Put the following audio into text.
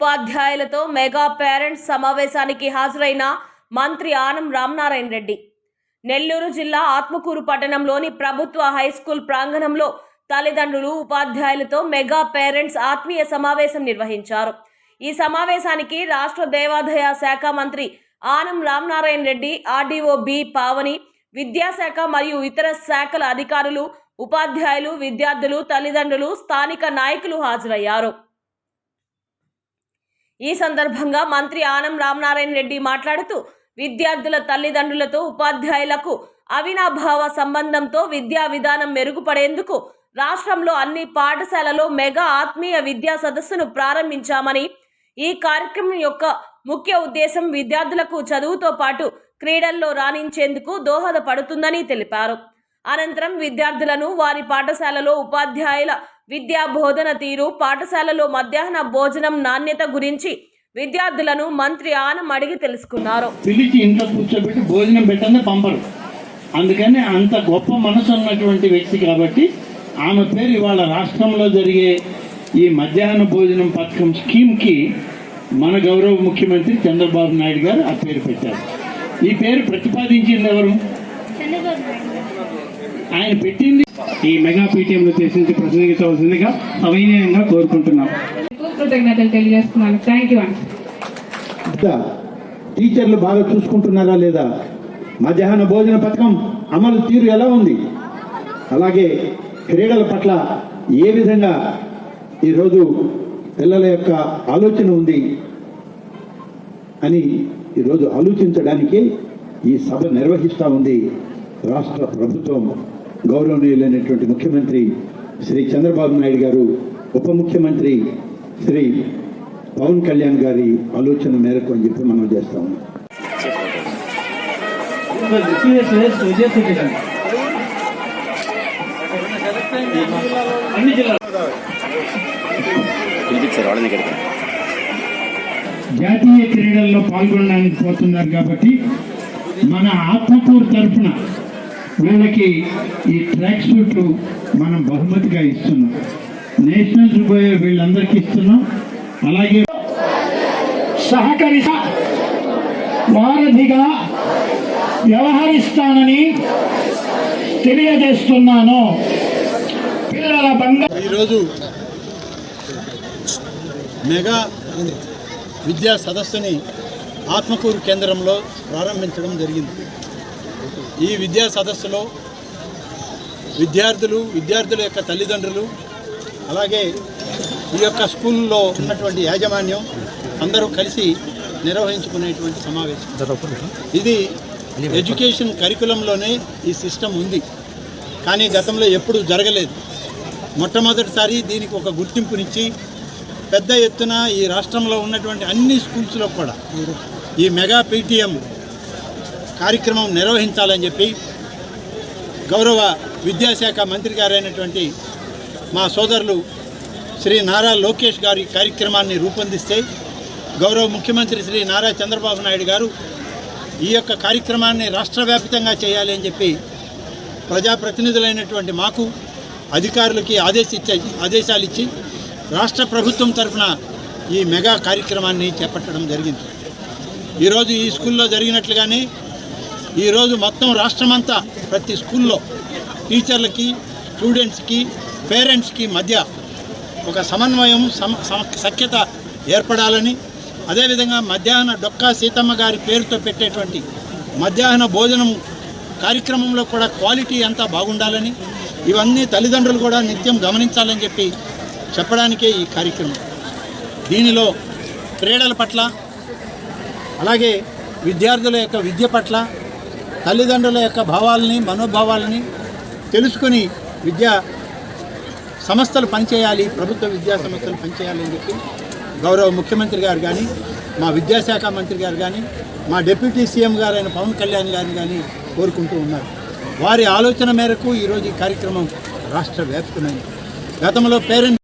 ఉపాధ్యాయులతో mega parents సమావేశానికి హాజరైన మంత్రి ఆనం రామనారాయణ రెడ్డి. నెల్లూరు జిల్లా ఆత్మకూరు పట్టణంలోని ప్రభుత్వ హై స్కూల్ ప్రాంగణంలో తల్లిదండ్రులు ఉపాధ్యాయులతో మెగా పేరెంట్స్ ఆత్మీయ సమావేశం నిర్వహించారు. ఈ సమావేశానికి రాష్ట్ర దేవాదాయ శాఖ మంత్రి ఆనం రామనారాయణ రెడ్డి ఆర్డీఓ బి పావని విద్యాశాఖ మరియు ఇతర శాఖల అధికారులు ఉపాధ్యాయులు విద్యార్థులు తల్లిదండ్రులు స్థానిక నాయకులు హాజరయ్యారు. ఈ సందర్భంగా మంత్రి ఆనం రామనారాయణ రెడ్డి మాట్లాడుతూ విద్యార్థుల తల్లిదండ్రులతో ఉపాధ్యాయులకు అవినాభావ సంబంధంతో విద్యా విధానం మెరుగుపడేందుకు రాష్ట్రంలో అన్ని పాఠశాలలో మెగా ఆత్మీయ విద్యా సదస్సును ప్రారంభించామని ఈ కార్యక్రమం యొక్క ముఖ్య ఉద్దేశం విద్యార్థులకు చదువుతో పాటు క్రీడల్లో రాణించేందుకు దోహదపడుతుందని తెలిపారు. అనంతరం విద్యార్థులను వారి పాఠశాలలో ఉపాధ్యాయుల విద్యా బోధన తీరు పాఠశాలలో మధ్యాహ్న భోజనం నాణ్యత గురించి విద్యార్థులను మంత్రి ఆనం అడిగి తెలుసుకున్నారు. పిలిచి ఇంట్లో కూర్చోబెట్టి భోజనం పెట్టండి పంపరు. అందుకని అంత గొప్ప మనసు ఉన్నటువంటి వ్యక్తి కాబట్టి ఆమె పేరు ఇవాళ రాష్ట్రంలో జరిగే ఈ మధ్యాహ్న భోజనం పథకం స్కీమ్కి మన గౌరవ ముఖ్యమంత్రి చంద్రబాబు నాయుడు గారు ఆ పేరు పెట్టారు. ఈ పేరు ప్రతిపాదించింది ఎవరు? ఆయన పెట్టింది ఈ మెగా పీటీఎం ఉద్దేశించి ప్రసంగించవలసిందిగా సవినయంగా కోరుకుంటున్నాం. కృతజ్ఞతలు తెలియజేస్తున్నాను. థ్యాంక్ యూ టీచర్లు బాగా చూసుకుంటున్నారా లేదా? మధ్యాహ్న భోజన పథకం అమలు తీరు ఎలా ఉంది? అలాగే క్రీడల పట్ల ఏ విధంగా ఈరోజు పిల్లల యొక్క ఆలోచన ఉంది అని ఈరోజు ఆలోచించడానికి ఈ సభ నిర్వహిస్తూ ఉంది రాష్ట్ర ప్రభుత్వం. గౌరవనీయులైనటువంటి ముఖ్యమంత్రి శ్రీ చంద్రబాబు నాయుడు గారు ఉప ముఖ్యమంత్రి శ్రీ పవన్ కళ్యాణ్ గారి ఆలోచన మేరకు అని చెప్పి మనం చేస్తాము. జాతీయ క్రీడల్లో పాల్గొనడానికి పోతున్నారు కాబట్టి మన ఆత్మకూరు తరఫున వీళ్ళకి ఈ ట్రాక్ సూట్లు మనం బహుమతిగా ఇస్తున్నాం. నేషనల్స్ పోయే వీళ్ళందరికీ ఇస్తున్నాం. అలాగే సహకరి వారధిగా వ్యవహరిస్తానని తెలియజేస్తున్నాను. పిల్లల బంగారు ఈరోజు మెగా విద్యా సదస్సుని ఆత్మకూరు కేంద్రంలో ప్రారంభించడం జరిగింది. ఈ విద్యా సదస్సులో విద్యార్థులు విద్యార్థుల యొక్క తల్లిదండ్రులు అలాగే ఈ యొక్క స్కూల్లో ఉన్నటువంటి యాజమాన్యం అందరూ కలిసి నిర్వహించుకునేటువంటి సమావేశం. ఇది ఎడ్యుకేషన్ కరికులంలోనే ఈ సిస్టమ్ ఉంది. కానీ గతంలో ఎప్పుడూ జరగలేదు. మొట్టమొదటిసారి దీనికి ఒక గుర్తింపునిచ్చి పెద్ద ఎత్తున ఈ రాష్ట్రంలో ఉన్నటువంటి అన్ని స్కూల్స్లో కూడా ఈ మెగా పీటీఎం కార్యక్రమం నిర్వహించాలని చెప్పి గౌరవ విద్యాశాఖ మంత్రి గారైనటువంటి మా సోదరులు శ్రీ నారా లోకేష్ గారి కార్యక్రమాన్ని రూపొందిస్తే గౌరవ ముఖ్యమంత్రి శ్రీ నారా చంద్రబాబు నాయుడు గారు ఈ యొక్క కార్యక్రమాన్ని రాష్ట్ర వ్యాప్తంగా చేయాలి అని చెప్పి ప్రజాప్రతినిధులైనటువంటి మాకు అధికారులకి ఆదేశించే ఆదేశాలు ఇచ్చి రాష్ట్ర ప్రభుత్వం తరఫున ఈ మెగా కార్యక్రమాన్ని చేపట్టడం జరిగింది. ఈరోజు ఈ స్కూల్లో జరిగినట్లుగానే ఈరోజు మొత్తం రాష్ట్రమంతా ప్రతి స్కూల్లో టీచర్లకి స్టూడెంట్స్కి పేరెంట్స్కి మధ్య ఒక సమన్వయం సమ సమ- సఖ్యత ఏర్పడాలని అదేవిధంగా మధ్యాహ్న డొక్కా సీతమ్మ గారి పేరుతో పెట్టేటువంటి మధ్యాహ్న భోజనం కార్యక్రమంలో కూడా క్వాలిటీ అంతా బాగుండాలని ఇవన్నీ తల్లిదండ్రులు కూడా నిత్యం గమనించాలని చెప్పి చెప్పడానికే ఈ కార్యక్రమం. దీనిలో క్రీడల పట్ల అలాగే విద్యార్థుల యొక్క విద్య పట్ల తల్లిదండ్రుల యొక్క భావాలని మనోభావాలని తెలుసుకొని విద్యా సంస్థలు పనిచేయాలి ప్రభుత్వ విద్యా సంస్థలు పనిచేయాలి అని చెప్పి గౌరవ ముఖ్యమంత్రి గారు కానీ మా విద్యాశాఖ మంత్రి గారు కానీ మా డిప్యూటీ సీఎం గారైన పవన్ కళ్యాణ్ గారిని కానీ కోరుకుంటూ ఉన్నారు. వారి ఆలోచన మేరకు ఈరోజు ఈ కార్యక్రమం రాష్ట్ర వ్యాప్తమైంది. గతంలో పేరెంట్